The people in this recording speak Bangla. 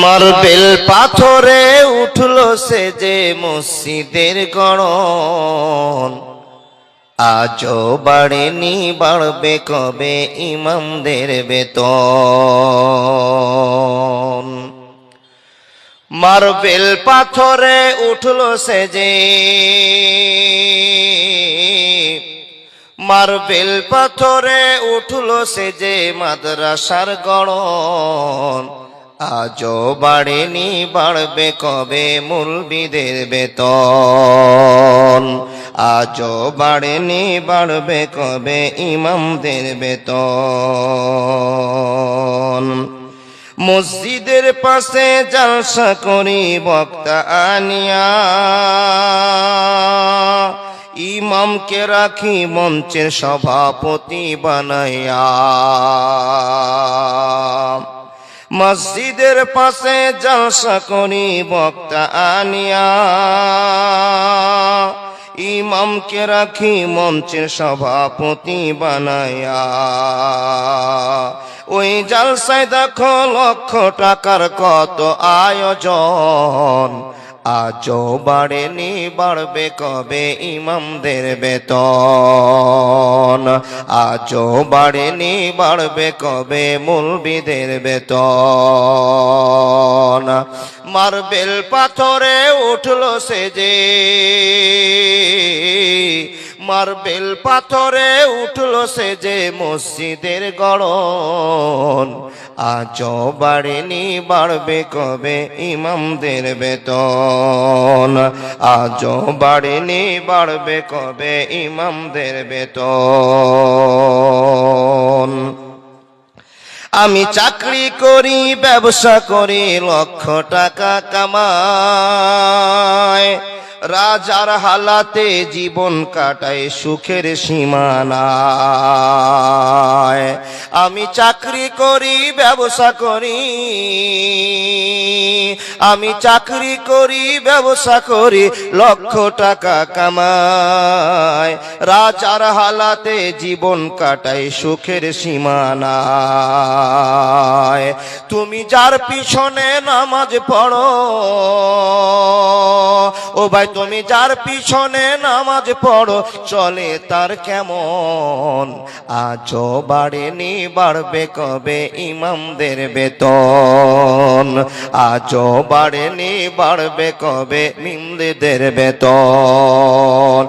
মার্বেল পাথরে উঠল সে যে মসজিদের গড়ন। আজও বাড়েনি, বাড়বে কবে ইমামদের বেতন। মার্বেল পাথরে উঠল সে যে মার্বেল পাথরে উঠল সে যে মাদ্রাসার গড়ন। আজও বাড়েনি, বাড়বে কবে মুলবিদের বেতন? আজও বাড়েনি, বাড়বে কবে ইমামদের বেতন? মসজিদের পাশে জালসা করি, বক্তা আনিয়া। ইমামকে রাখি মঞ্চের সভাপতি বানাইয়া। মসজিদের পাশে জলসা করি, বক্তা আনিয়া। ইমামকে রাখি মঞ্চের সভাপতি বানাইয়া। ওই জালসায় দেখো লক্ষ টাকার কত আয়োজন। আজও বাড়েনি, বাড়বে কবে ইমামদের বেতন? আজও বাড়েনি, বাড়বে কবে মুলবিদের বেতন? মার্বেল পাথরে উঠল সে যে মার্বেল পাথরে উঠল সে যে মসজিদের গড়ন। আজও বাড়েনি বাড়বে কবে ইমামদের বেতন? আজও বাড়েনি বাড়বে কবে ইমামদের বেতন? আমি চাকরি করি, ব্যবসা করি, লক্ষ টাকা কামাই। রাজার হালাতে জীবন কাটায় সুখের সীমানায়। আমি চাকরি করি ব্যবসা করি। আমি চাকরি করি, ব্যবসা করি, লক্ষ টাকা কামাই। রাজার হালাতে জীবন কাটাই সুখের সীমানায়। তুমি যার পিছনে নামাজ পড়ো, ও ভাই তুমি যার পিছনে নামাজ পড়ো, চলে তার কেমন? আজও বাড়েনি, বাড়বে কবে ইমামদের বেতন? আজও বাড়েনি বাড়বে কবে? মিমদের বেতন।